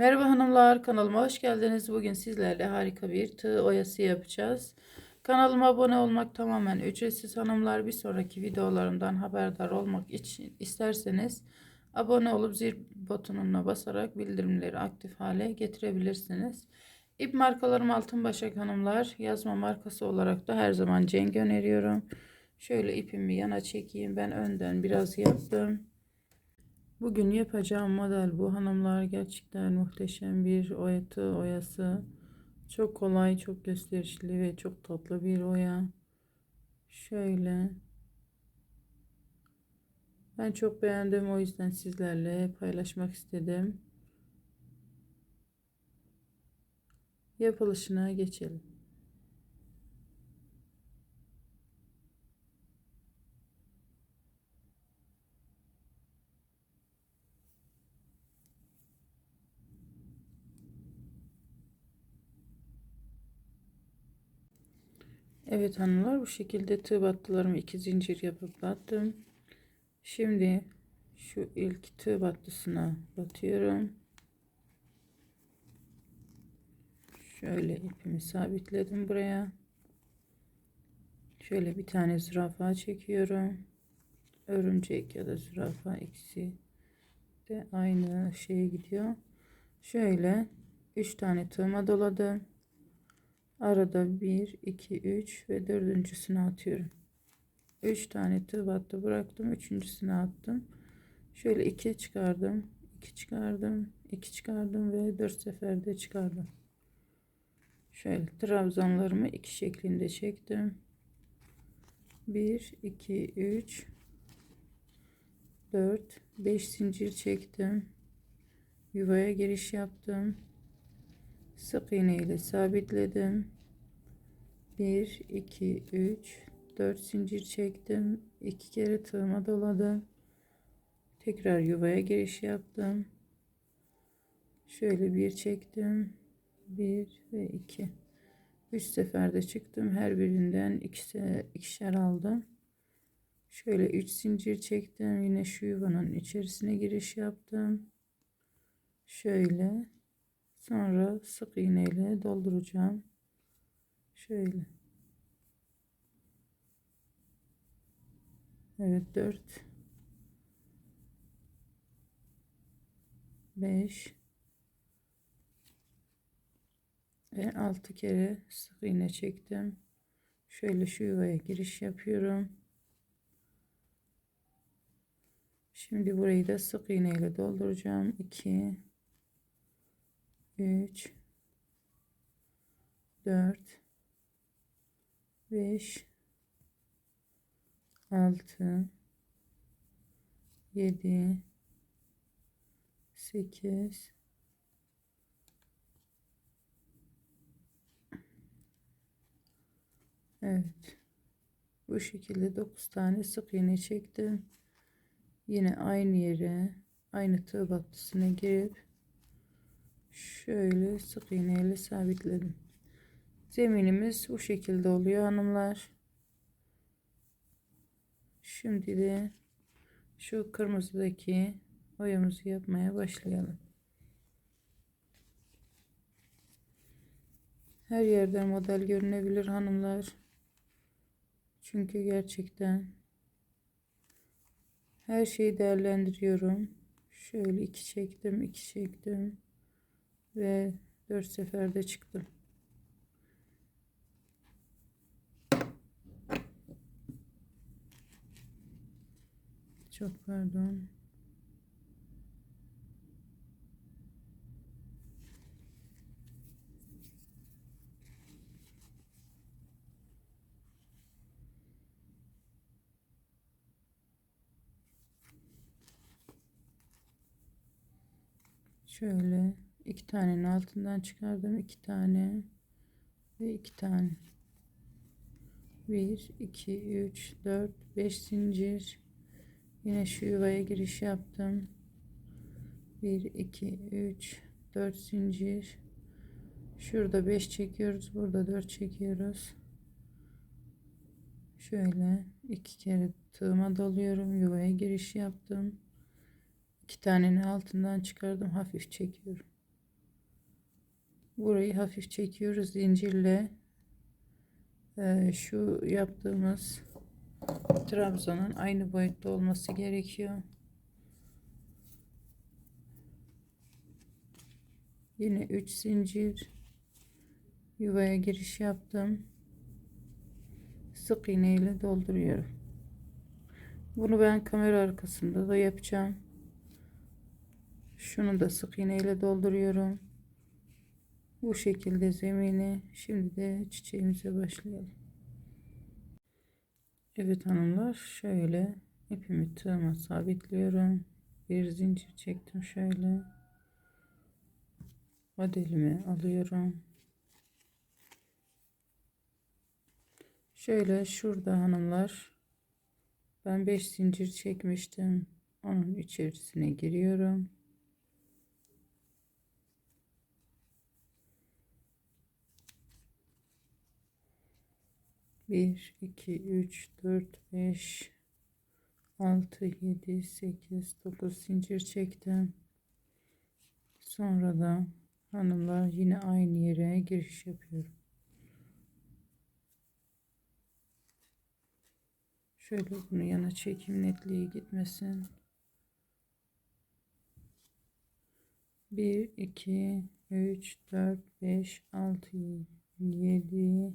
Merhaba hanımlar, kanalıma hoş geldiniz. Bugün sizlerle harika bir tığ oyası yapacağız. Kanalıma abone olmak tamamen ücretsiz hanımlar. Bir sonraki videolarımdan haberdar olmak için isterseniz abone olup zil butonuna basarak bildirimleri aktif hale getirebilirsiniz. İp markalarım altın başak hanımlar. Yazma markası olarak da her zaman cenk öneriyorum. Şöyle ipimi yana çekeyim. Ben önden biraz yaptım. Bugün yapacağım model bu hanımlar gerçekten muhteşem bir oyatı oyası. Çok kolay, çok gösterişli ve çok tatlı bir oya. Şöyle. Ben çok beğendim o yüzden sizlerle paylaşmak istedim. Yapılışına geçelim. Evet hanımlar bu şekilde tığ battılarımı iki zincir yapıp battım. Şimdi şu ilk tığ battısına batıyorum. Şöyle ipimi sabitledim buraya. Şöyle bir tane zürafa çekiyorum. Örümcek ya da zürafa ikisi de aynı şeye gidiyor. Şöyle 3 tane tığıma doladım. Arada 1, 2, 3 ve dördüncüsünü atıyorum. 3 tane tığ battı bıraktım. Üçüncüsünü attım. Şöyle 2 çıkardım. 2 çıkardım. 2 çıkardım ve 4 seferde çıkardım. Şöyle trabzanlarımı iki şeklinde çektim. 1, 2, 3, 4, 5 zincir çektim. Yuvaya giriş yaptım sık iğne ile sabitledim. 1 2 3 4 zincir çektim. 2 kere tığıma doladım. Tekrar yuvaya giriş yaptım. Şöyle bir çektim. 1 ve 2 3 seferde çıktım. Her birinden ikisi ikişer aldım. Şöyle 3 zincir çektim. Yine şu yuvanın içerisine giriş yaptım. Şöyle Sonra sık iğne ile dolduracağım. Şöyle. Evet 4 5 ve 6 kere sık iğne çektim. Şöyle şu yuvaya giriş yapıyorum. Şimdi burayı da sık iğne ile dolduracağım. 2 3 4 5 6 7 8 Evet. Bu şekilde 9 tane sık iğne çektim. Yine aynı yere aynı tığ battısına girip şöyle sık iğneyle sabitledim. Zeminimiz bu şekilde oluyor hanımlar. Şimdi de şu kırmızıdaki oyamızı yapmaya başlayalım. Her yerden model görünebilir hanımlar. Çünkü gerçekten her şeyi değerlendiriyorum. Şöyle iki çektim, iki çektim ve 4 seferde çıktım. Çok pardon. Şöyle iki tanenin altından çıkardım. İki tane ve iki tane. 1 2 3 4 5 zincir. Yine şu yuvaya giriş yaptım. 1 2 3 4 zincir. Şurada 5 çekiyoruz burada 4 çekiyoruz. Şöyle iki kere tığıma doluyorum yuvaya giriş yaptım. İki tanenin altından çıkardım hafif çekiyorum Burayı hafif çekiyoruz zincirle. Ee, şu yaptığımız trabzanın aynı boyutta olması gerekiyor. Yine 3 zincir yuvaya giriş yaptım. Sık iğne ile dolduruyorum. Bunu ben kamera arkasında da yapacağım. Şunu da sık iğne ile dolduruyorum. Bu şekilde zemini. Şimdi de çiçeğimize başlayalım. Evet hanımlar şöyle ipimi tığıma sabitliyorum. Bir zincir çektim şöyle. Modelimi alıyorum. Şöyle şurada hanımlar ben 5 zincir çekmiştim. Onun içerisine giriyorum. Bir, iki, üç, dört, beş, altı, yedi, sekiz, dokuz zincir çektim. Sonra da hanımlar yine aynı yere giriş yapıyorum. Şöyle bunu yana çekeyim netliği gitmesin. 1 2 3 4 5 6 7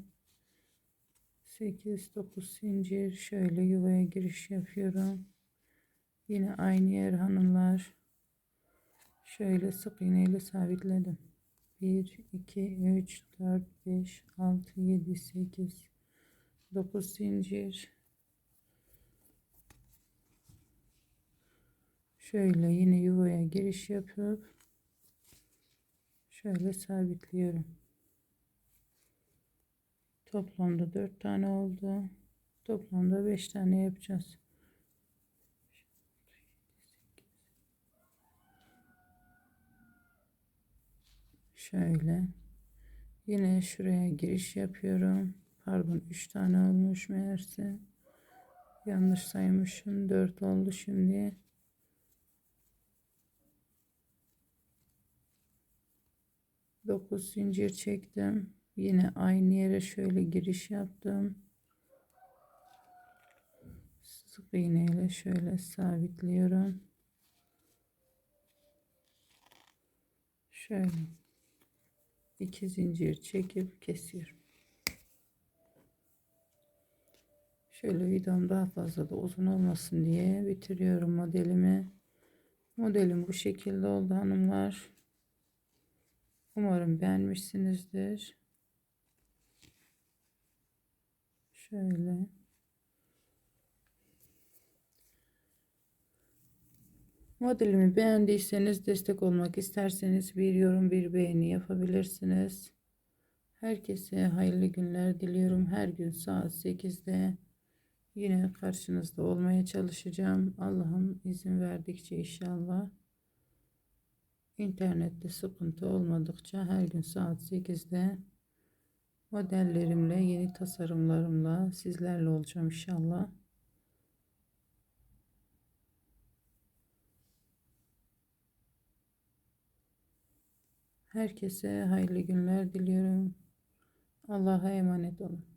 8 9 zincir şöyle yuvaya giriş yapıyorum. Yine aynı yer hanımlar. Şöyle sık iğneyle sabitledim. 1 2 3 4 5 6 7 8 9 zincir şöyle yine yuvaya giriş yapıp şöyle sabitliyorum. Toplamda 4 tane oldu. Toplamda 5 tane yapacağız. Şöyle. Yine şuraya giriş yapıyorum. Pardon 3 tane olmuş meğerse. Yanlış saymışım. 4 oldu şimdi. Dokuz zincir çektim. Yine aynı yere şöyle giriş yaptım. Sık iğne ile şöyle sabitliyorum. Şöyle iki zincir çekip kesiyorum. Şöyle videom daha fazla da uzun olmasın diye bitiriyorum modelimi. Modelim bu şekilde oldu hanımlar. Umarım beğenmişsinizdir. Şöyle. Modelimi beğendiyseniz destek olmak isterseniz bir yorum bir beğeni yapabilirsiniz. Herkese hayırlı günler diliyorum. Her gün saat 8'de yine karşınızda olmaya çalışacağım. Allah'ım izin verdikçe inşallah. İnternette sıkıntı olmadıkça her gün saat 8'de modellerimle, yeni tasarımlarımla sizlerle olacağım inşallah. Herkese hayırlı günler diliyorum. Allah'a emanet olun.